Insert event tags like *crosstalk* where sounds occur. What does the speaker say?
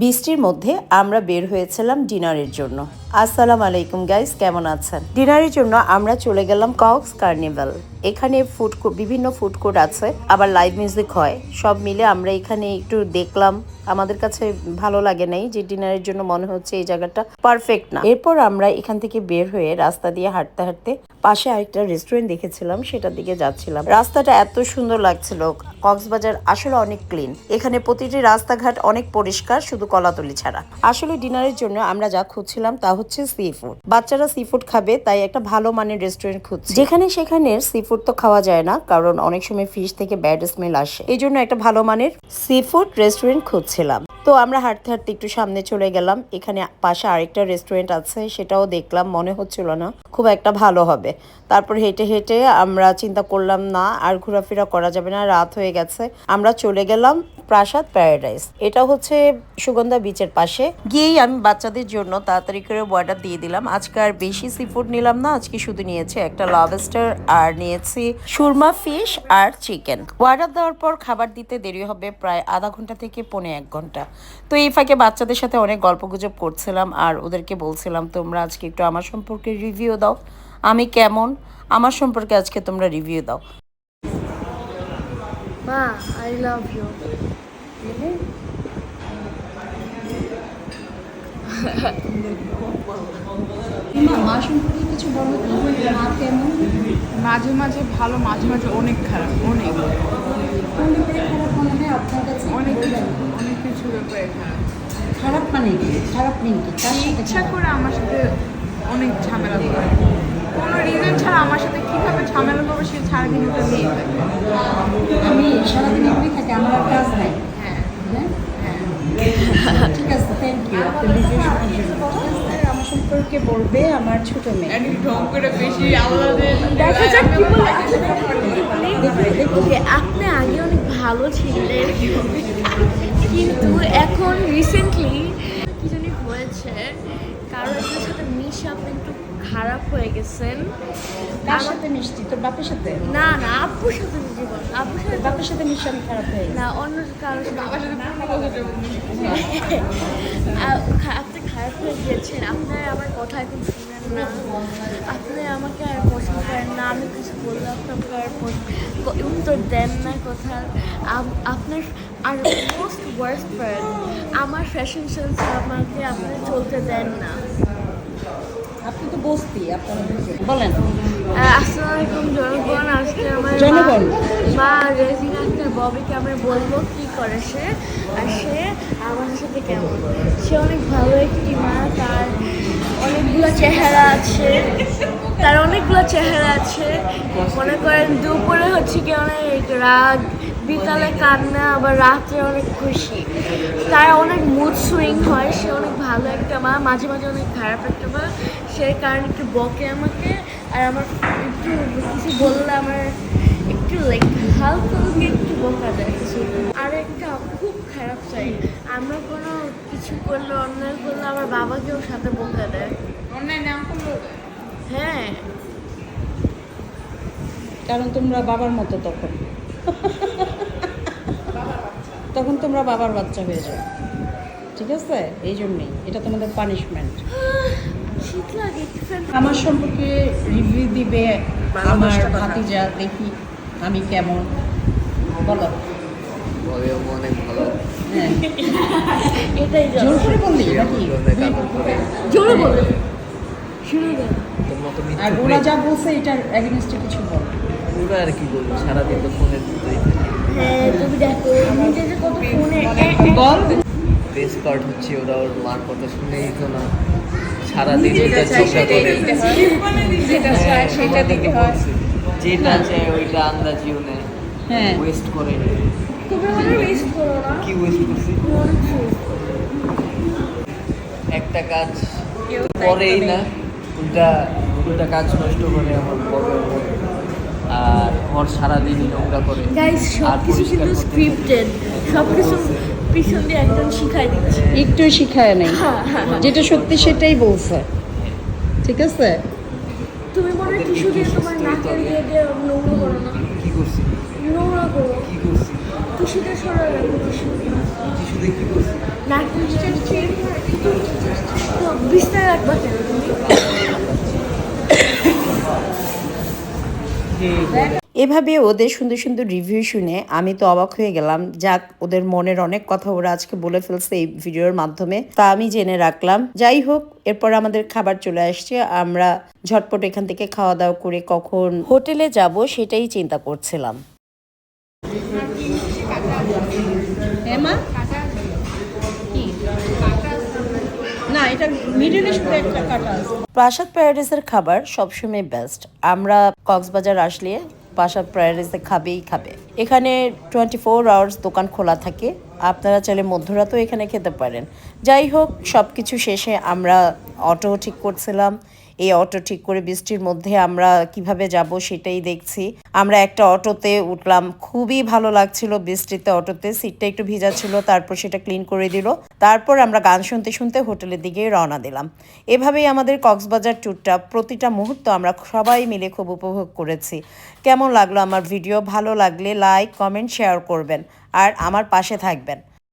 বৃষ্টির মধ্যে আমরা বের হয়েছিলাম ডিনারের জন্য। আসসালামু আলাইকুম গাইস কেমন আছেন? ডিনারের জন্য আমরা চলে গেলাম কক্স কার্নিভাল। এখানে ফুড কোর্ট বিভিন্ন ফুড কোর্ট আছে, আবার লাইভ মিউজিক হয়। সব মিলে আমরা এখানে একটু দেখলাম। আমাদের কাছে ভালো লাগে নাই যে ডিনারের জন্য মনে হচ্ছে এই জায়গাটা পারফেক্ট না। এরপর আমরা এখান থেকে বের হয়ে রাস্তা দিয়ে হাঁটতে হাঁটতে পাশে আরেকটা রেস্টুরেন্ট দেখেছিলাম, সেটার দিকে যাচ্ছিলাম। রাস্তাটা এত সুন্দর লাগছিল। কক্সবাজার আসলে অনেক ক্লিন এখানে প্রতিটি রাস্তাঘাট অনেক পরিষ্কার, শুধু কলাতলি ছাড়া। আসলে ডিনারের জন্য আমরা যা খুঁজছিলাম তা হচ্ছে সি ফুড বাচ্চারা সি ফুড খাবে, তাই একটা ভালো মানের রেস্টুরেন্ট খুঁজছে। যেখানে সেখানে সি ফুড তো খাওয়া যায় না, কারণ অনেক সময় ফিশ থেকে ব্যাড স্মেল আসে। এই জন্য একটা ভালো মানের সি ফুড রেস্টুরেন্ট খুঁজছিলাম। তো আমরা হাঁটতে হাঁটতে একটু সামনে চলে গেলাম। এখানে পাশে আরেকটা রেস্টুরেন্ট আছে, সেটাও দেখলাম, মনে হচ্ছিল না খুব একটা ভালো হবে। তারপর হেঁটে হেঁটে আমরা চিন্তা করলাম, না, আর ঘোরাফেরা করা যাবে না, রাত হয়ে গেছে। আমরা চলে গেলাম প্রাসাদ প্যারাডাইস। এটা হচ্ছে সুগন্ধা বিচের পাশে। গিয়েই আমি বাচ্চাদের জন্য তাড়াতাড়ি করে অর্ডার দিয়ে দিলাম। আজকে আর বেশি সি ফুড নিলাম না, আজকে শুধু নিয়েছি একটা লবস্টার আর নিয়েছি সুরমা ফিশ আর চিকেন অর্ডার দেওয়ার পর খাবার দিতে দেরি হবে প্রায় আধা ঘণ্টা থেকে পৌনে এক ঘণ্টা। তো এই ফাঁকে বাচ্চাদের সাথে অনেক গল্পগুজব করছিলাম আর ওদেরকে বলছিলাম, তোমরা আজকে একটু আমার সম্পর্কে রিভিউ দাও। আমি কেমন? আমার সম্পর্কে আজকে তোমরা রিভিউ দাও। মা আই লাভ ইউ মাঝে মাঝে ভালো মাঝে মাঝে অনেক খারাপ অনেক। অনেক কিছু অনেক কিছু ব্যাপারে খারাপ। খারাপ মানে কি? খারাপ নেই কি? তার সাথে ইচ্ছা করে আমার সাথে অনেক ঝামেলা করে। কোনো রিজন ছাড়া আমার সাথে কীভাবে ঝামেলা করবে সে সারাদিন ওটা নিয়ে থাকে আমি সারাদিন এমনি থাকি আমার আর কাজ নাই হ্যাঁ হ্যাঁ ঠিক আছে থ্যাংক ইউ আপনি রিভিউ শোনার জন্য আমার পড়বে বলবে আমার ছোট মেয়ে। আপনি আগে অনেক ভালো ছিলেন কিন্তু এখন রিসেন্টলি কি জানি হয়েছে কারও একজনের সাথে মিশে আপনি একটু খারাপ হয়ে গেছেন। কার সাথে মিষ্টি তোর বাপের সাথে? না না আপুর সাথে জীবন আপুর সাথে বাপের সাথে মিষ্টি আমি খারাপ হয়ে না অন্য কারোর সাথে আপনি খারাপ হয়ে গিয়েছেন। আপনার আমার কথা এখন না। আপনি আমাকে আর পছন্দ করেন না আমি কিছু বললে আপনি আমাকে আর উত্তর দেন না কথা। আপনার আর মোস্ট ওয়ার্স্ট ফ্রেন্ড আমার ফ্যাশন সেন্স আমাকে আপনি চলতে দেন না। আপনি তো বসতি আপনার বলেন। আসসালামু আলাইকুম জনগণ আজকে আমার জনগণ। মা রেজিন ববিকে আমি বলব কি করে সে, আর সে আমাদের সাথে কেমন? সে অনেক ভালো একটি মা, তার অনেকগুলো চেহারা আছে, তার অনেকগুলো চেহারা আছে। মনে করেন দুপুরে হচ্ছে কি অনেক রাগ বিকালে কান্না, আবার রাত্রে অনেক খুশি। তার অনেক মুড সুইং হয়, সে অনেক ভালো একটা মা, মাঝে মাঝে অনেক খারাপ একটা মা। সে কারণে একটু বকে আমাকে, আর আমার একটু কিছু বললে আমার একটু লাইক হালকা বকা আর একটা খুব খারাপ চাই। আমরা কোনো কিছু করলে অন্যায় করলে আমার বাবাকেও সাথে বকা দেয়। অন্যায় নাম করল হ্যাঁ। কারণ তোমরা বাবার মতো তখন। তখন তোমরা বাবার বাচ্চা হয়ে যাও। ঠিক আছে? এই জন্যই। এটা তোমাদের পানিশমেন্ট শীত লাগে আমার সম্পর্কে রিভিউ দিবে আমার ভাতিজা দেখি আমি কেমন। বলো বলে অনেক ভালো। হ্যাঁ। *laughs* এটাই জোর করে বললি নাকি? ধরনের কাপড় পরে। জোরে বলে। শুরু দেন তোর মতো আর ওরা যা বলছে এটার এগেনস্টে কিছু বল। পুরো আর কি বলব? সারাদিন তো ফোনের হ্যাঁ তুমি দেখো কত ফোনে বল। হচ্ছে ওরা ওর মার কথা শুনেই তো না। সারাদিন যেটা করে। যেটা চায় সেটা দিতে হয়। যেটা চায় ওইটা আন্দাজিও নেয়। হ্যাঁ। ওয়েস্ট করে তুমি অনেক ওয়েস্ট করো না। কি ওয়েস্ট করছি। একটা কাজ করেই না উল্টা উল্টা কাজ নষ্ট করে আমার বড় আর ওর সারাদিনই নোংরা করে গাইস সব কিছু পরিষ্কার কিন্তু স্ক্রিপ্টেড সব কিছু পিছন দিয়ে একজন শিখাই দিচ্ছে। একটু শিখায় নেই। হ্যাঁ, হ্যাঁ, হ্যাঁ। যেটা সত্যি সেটাই বলছে। ঠিক আছে? তুমি মনে হয় টিস্যু দিয়ে তোমার নাকের দিয়ে দিয়ে নোংরা করো না? করছি নোংরা করো কি করছি টিস্যুতে সরা রাখো টিস্যু টিস্যু দিয়ে কি করছি নারকেল বিস্তার রাখবা কেন তুমি? এভাবে ওদের সুন্দর সুন্দর রিভিউ শুনে আমি তো অবাক হয়ে গেলাম। যাক ওদের মনের অনেক কথা ওরা আজকে বলে ফেলছে এই ভিডিওর মাধ্যমে। তা আমি জেনে রাখলাম। যাই হোক এরপর আমাদের খাবার চলে আসছে। আমরা ঝটপট এখান থেকে খাওয়া দাওয়া করে কখন হোটেলে যাব সেটাই চিন্তা করছিলাম। না এটা মিডিলে শুধু একটা কাটা প্রাসাদ প্যারাডাইসের খাবার সবসময় বেস্ট আমরা কক্সবাজার আসলে প্রাসাদ প্যারাডাইসে খাবেই খাবে। এখানে টোয়েন্টি ফোর আওয়ার্স দোকান খোলা থাকে। আপনারা চাইলে মধ্যরাতেও এখানে খেতে পারেন। যাই হোক সব কিছু শেষে আমরা অটো ঠিক করছিলাম। এই অটো ঠিক করে বৃষ্টির মধ্যে আমরা কীভাবে যাব সেটাই দেখছি। আমরা একটা অটোতে উঠলাম, খুবই ভালো লাগছিল বৃষ্টিতে অটোতে, সিটটা একটু ভিজা ছিল, তারপর সেটা ক্লিন করে দিল, তারপর আমরা গান শুনতে শুনতে হোটেলের দিকে রওনা দিলাম। এভাবেই আমাদের কক্সবাজার ট্যুরটা প্রতিটা মুহূর্ত আমরা সবাই মিলে খুব উপভোগ করেছি। কেমন লাগল আমার ভিডিও? ভালো লাগলে লাইক, কমেন্ট, শেয়ার করবেন। আর আমার পাশে থাকবেন।